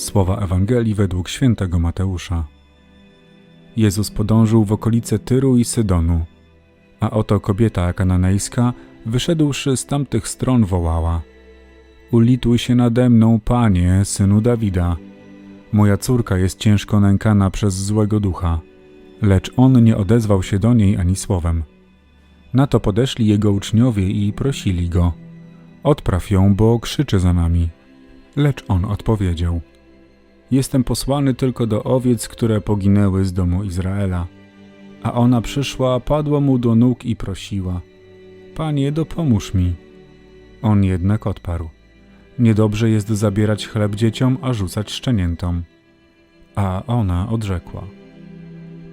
Słowa Ewangelii według świętego Mateusza. Jezus podążył w okolice Tyru i Sydonu, a oto kobieta kananejska, wyszedłszy z tamtych stron, wołała: Ulituj się nade mną, panie, synu Dawida. Moja córka jest ciężko nękana przez złego ducha. Lecz on nie odezwał się do niej ani słowem. Na to podeszli jego uczniowie i prosili go: Odpraw ją, bo krzyczy za nami. Lecz on odpowiedział: Jestem posłany tylko do owiec, które poginęły z domu Izraela. A ona przyszła, padła mu do nóg i prosiła: Panie, dopomóż mi. On jednak odparł: Niedobrze jest zabierać chleb dzieciom, a rzucać szczeniętom. A ona odrzekła: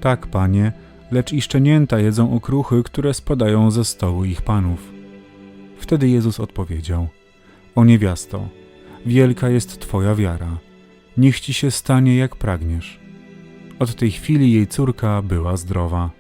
Tak, panie, lecz i szczenięta jedzą okruchy, które spadają ze stołu ich panów. Wtedy Jezus odpowiedział: O niewiasto, wielka jest twoja wiara. Niech ci się stanie jak pragniesz. Od tej chwili jej córka była zdrowa.